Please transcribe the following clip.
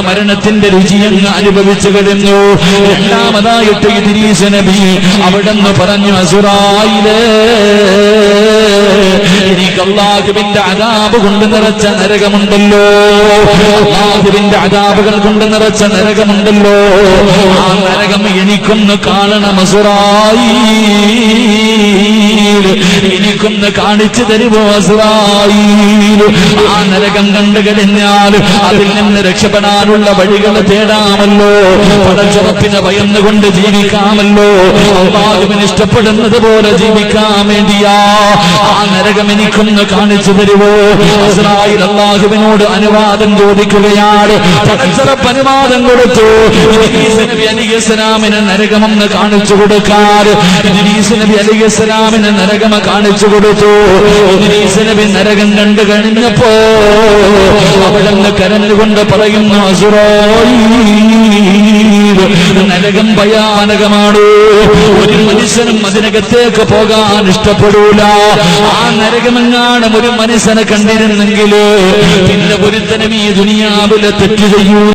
മരണത്തിന്റെ രുചി അങ്ങ് അനുഭവിച്ചു കഴിഞ്ഞു രണ്ടാമതായിട്ട് ഇദ്രീസ് നബി അവിടെന്ന് പറഞ്ഞു അസുറായിൽ എനിക്ക് അതാബ് കൊണ്ട് നിറച്ച നരകമുണ്ടല്ലോ. അള്ളാഹുവിന്റെ അതാപുകൾ കൊണ്ട് നിറച്ച നരകമുണ്ടല്ലോ. ആ നരകം എനിക്കൊന്ന് കാണണം അസുറായി. എനിക്കൊന്ന് കാണിച്ചു തരുമോ അസുറായി? ആ നരകം കണ്ടു കഴിഞ്ഞാൽ അതിൽ നിന്ന് രക്ഷപ്പെടാനുള്ള വഴികൾ തേടാമല്ലോ. പടച്ചുറപ്പിനെ ഭയന്നുകൊണ്ട് ജീവിക്കാമല്ലോ. ഇഷ്ടപ്പെടുന്നത് പോലെ ജീവിക്കാൻ വേണ്ടിയാ നരകം എനിക്കൊന്ന് കാണിച്ചു തരുവോ? അള്ളാഹുവിനോട് അനുവാദം ചോദിക്കുകയാണ്. അനുവാദം കൊടുത്തു. നബി അലിഗസ്ലാമിന് നരകമെന്ന് കാണിച്ചു കൊടുക്കാറ് നബി അലിഗസ്ലാമിന് നരകമ കാണിച്ചു കൊടുത്തു. നബി നരകം കണ്ടു കഴിഞ്ഞപ്പോ അവിടെ കരഞ്ഞുകൊണ്ട് പറയുന്നു അസുറോയ് നരകം ഭയാനകമാണ്. ഒരു മനുഷ്യനും അതിനകത്തേക്ക് പോകാൻ ഇഷ്ടപ്പെടൂല. ആ നരകമെങ്ങാണ് ഒരു മനുഷ്യനെ കണ്ടിരുന്നെങ്കിൽ പിന്നെ ഒരുത്തനും ഈ ദുനിയാവിലെ തെറ്റ് ചെയ്യൂ